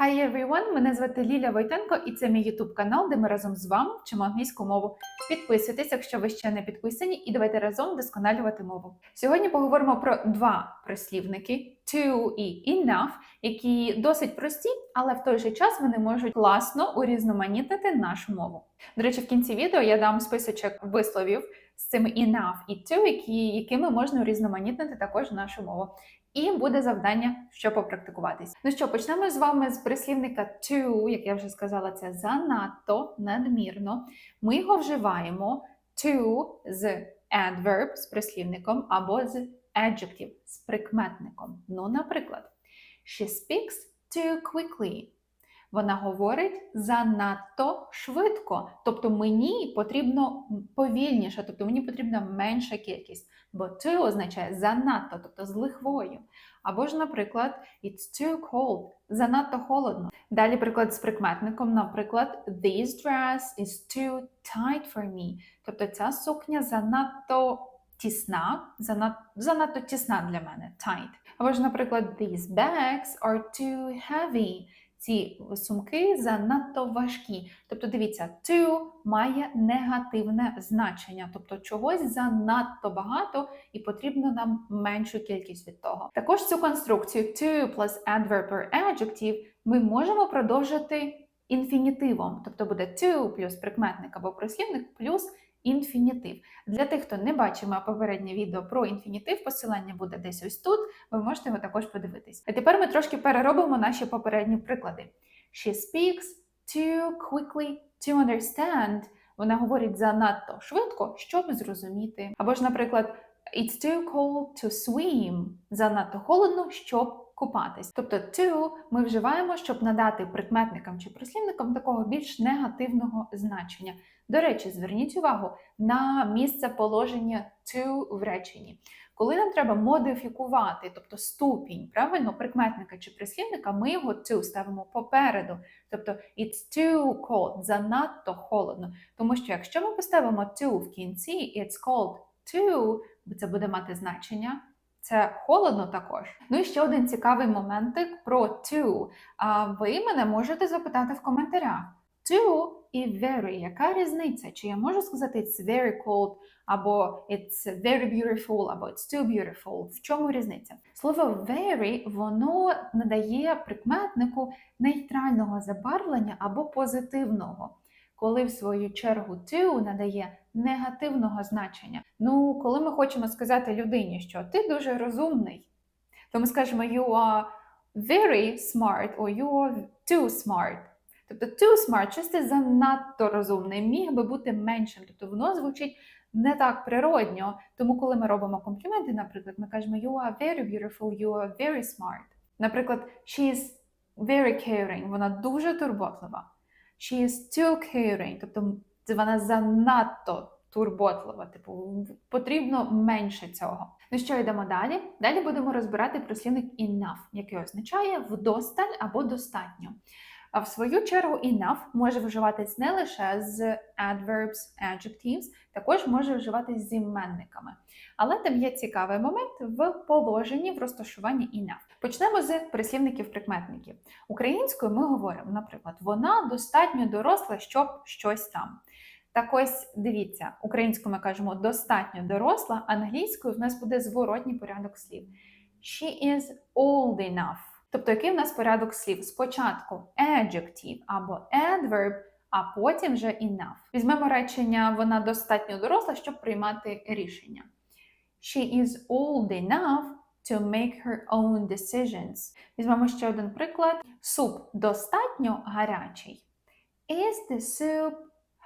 Hi everyone! Мене звати Ліля Войтенко, і це мій YouTube канал, де ми разом з вами вчимо англійську мову. Підписуйтесь, якщо ви ще не підписані, і давайте разом вдосконалювати мову. Сьогодні поговоримо про два прислівники to і enough, які досить прості, але в той же час вони можуть класно урізноманітнити нашу мову. До речі, в кінці відео я дам списочок висловів з цими enough і to, які, якими можна урізноманітнити також нашу мову. І буде завдання, що попрактикуватись. Ну що, почнемо з вами з прислівника to, як я вже сказала, це занадто, надмірно. Ми його вживаємо to з adverb з прислівником або з adjective з прикметником. Ну, наприклад, she speaks too quickly. Вона говорить занадто швидко. Тобто мені потрібно повільніше, тобто мені потрібна менша кількість. Бо to означає занадто, тобто з лихвою. Або ж, наприклад, it's too cold, занадто холодно. Далі приклад з прикметником, наприклад, this dress is too tight for me. Тобто ця сукня занадто тісна, занадто, занадто тісна для мене, tight. Або ж, наприклад, these bags are too heavy. Ці сумки занадто важкі. Тобто, дивіться, to має негативне значення, тобто чогось занадто багато і потрібно нам меншу кількість від того. Також цю конструкцію to plus adverb or adjective ми можемо продовжити інфінітивом, тобто буде to плюс прикметник або прислівник плюс інфінітив. Для тих, хто не бачив моє попереднє відео про інфінітив, посилання буде десь ось тут, ви можете його також подивитись. А тепер ми трошки переробимо наші попередні приклади. She speaks too quickly to understand. Вона говорить занадто швидко, щоб зрозуміти. Або ж, наприклад, It's too cold to swim. Занадто холодно, щоб купатись. Тобто to ми вживаємо, щоб надати прикметникам чи прислівникам такого більш негативного значення. До речі, зверніть увагу на місце положення to в реченні. Коли нам треба модифікувати, тобто ступінь, правильно, прикметника чи прислівника, ми його to ставимо попереду. Тобто it's too cold, занадто холодно. Тому що якщо ми поставимо to в кінці, it's cold too, це буде мати значення. Це холодно також. Ну і ще один цікавий моментик про to. А ви мене можете запитати в коментарях. To і very, яка різниця? Чи я можу сказати it's very cold, або it's very beautiful, або it's too beautiful? В чому різниця? Слово very, воно надає прикметнику нейтрального забарвлення або позитивного. Коли в свою чергу to надає негативного значення. Ну, коли ми хочемо сказати людині, що ти дуже розумний, то ми скажемо you are very smart or you are too smart. Тобто too smart, щось ти занадто розумний, міг би бути меншим. Тобто воно звучить не так природньо. Тому, коли ми робимо компліменти, наприклад, ми кажемо you are very beautiful, you are very smart. Наприклад, she is very caring, вона дуже турботлива. She is too caring, тобто вона занадто турботлива, типу потрібно менше цього. Ну що йдемо далі? Далі будемо розбирати прислівник enough, який означає вдосталь або достатньо. А в свою чергу enough може вживатись не лише з adverbs, adjectives, також може вживатись з іменниками. Але там є цікавий момент в положенні в розташуванні enough. Почнемо з прислівників-прикметників. Українською ми говоримо, наприклад, вона достатньо доросла, щоб щось там. Так ось дивіться, українською ми кажемо достатньо доросла, англійською в нас буде зворотній порядок слів. She is old enough. Тобто, який в нас порядок слів? Спочатку adjective або adverb, а потім вже enough. Візьмемо речення вона достатньо доросла, щоб приймати рішення. She is old enough to make her own decisions. Візьмемо ще один приклад. Суп достатньо гарячий. Is the soup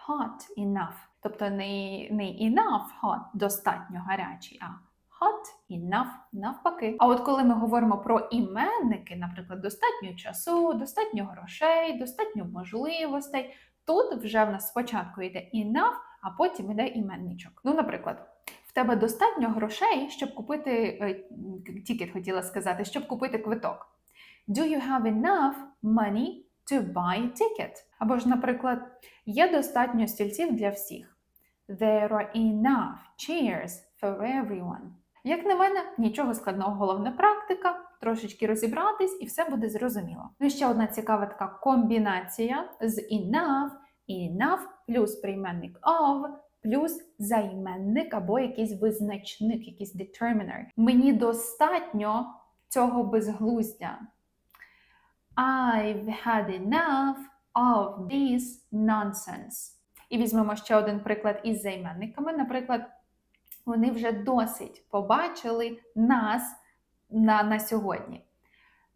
hot enough? Тобто не, не enough hot, достатньо гарячий, а hot enough навпаки. А от коли ми говоримо про іменники, наприклад, достатньо часу, достатньо грошей, достатньо можливостей, тут вже в нас спочатку йде enough, а потім йде іменничок. Ну, наприклад. Тебе достатньо грошей, щоб купити тікет, хотіла сказати, щоб купити квиток. Do you have enough money to buy ticket? Або ж, наприклад, є достатньо стільців для всіх. There are enough chairs for everyone. Як на мене, нічого складного, головне практика. трошечки розібратись, і все буде зрозуміло. Ну і ще одна цікава така комбінація з enough, enough плюс прийменник of, плюс займенник або якийсь визначник, якийсь determiner. Мені достатньо цього безглуздя. I've had enough of this nonsense. І візьмемо ще один приклад із займенниками. Наприклад, вони вже досить побачили нас на, на сьогодні.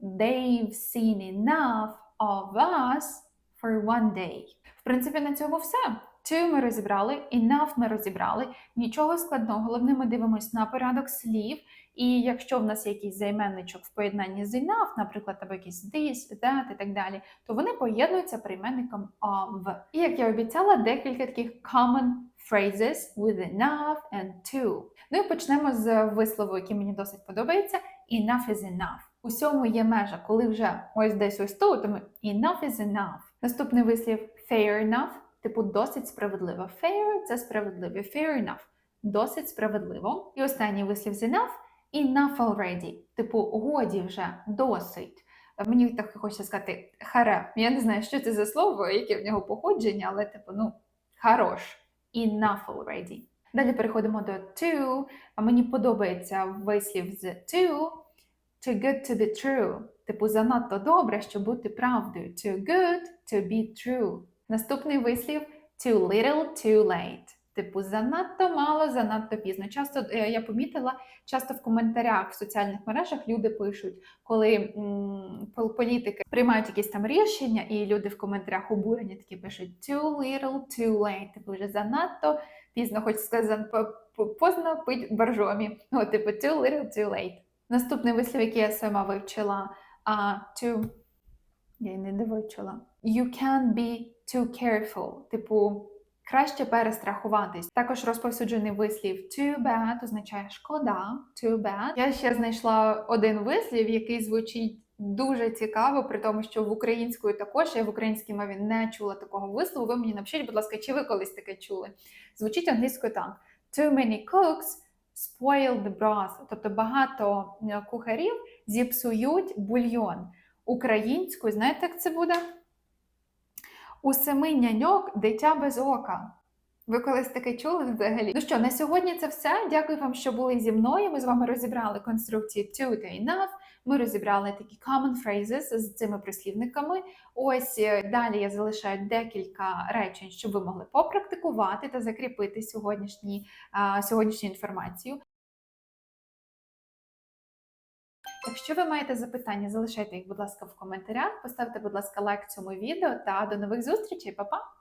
They've seen enough of us for one day. В принципі, на цьому все. To ми розібрали, enough ми розібрали. Нічого складного. Головне, ми дивимося на порядок слів. І якщо в нас є якийсь займенничок в поєднанні з enough, наприклад, або якийсь this, that і так далі, то вони поєднуються прийменником of. І як я обіцяла, декілька таких common phrases with enough and to. Ну і почнемо з вислову, який мені досить подобається. Enough is enough. Усьому є межа, коли вже ось десь ось тут, то ми enough is enough. Наступний вислів fair enough, типу досить справедливо. Fair – це справедливо. Fair enough – досить справедливо. І останній вислів з enough – enough already, типу годі вже, досить. Мені так хочеться сказати харе. Я не знаю, що це за слово, яке в нього походження, але типу, ну, хорош. Enough already. Далі переходимо до to. А мені подобається вислів з to. Too good to be true. Типу, занадто добре, щоб бути правдою. Too good to be true. Наступний вислів too little, too late. Типу, занадто мало, занадто пізно. Часто е, я помітила, часто в коментарях в соціальних мережах люди пишуть, коли м, політики приймають якісь там рішення, і люди в коментарях обурені такі пишуть too little, too late. Типу, вже занадто пізно, хоч сказати, по- по- поздно пить боржомі. О, типу, too little, too late. Наступний вислів, який я сама вивчила, а to я не вивчила. You can be too careful. Типу, краще перестрахуватись. Також розповсюджений вислів too bad означає шкода. Too bad. Я ще знайшла один вислів, який звучить дуже цікаво, при тому, що в українською також я в українській мові не чула такого вислову. Ви мені напишіть, будь ласка, чи ви колись таке чули? Звучить англійською так: Too many cooks spoil the broth. Тобто багато е, кухарів зіпсують бульйон. Українською, знаєте, як це буде? У семи няньок дитя без ока. Ви колись таке чули взагалі? Ну що, на сьогодні це все. Дякую вам, що були зі мною. Ми з вами розібрали конструкції to та enough. Ми розібрали такі common phrases з цими прислівниками. Ось е, далі я залишаю декілька речень, щоб ви могли попрактикувати та закріпити сьогоднішні, сьогоднішню інформацію. Якщо ви маєте запитання, залишайте їх, будь ласка, в коментарях. Поставте, будь ласка, лайк цьому відео та до нових зустрічей, Па-па!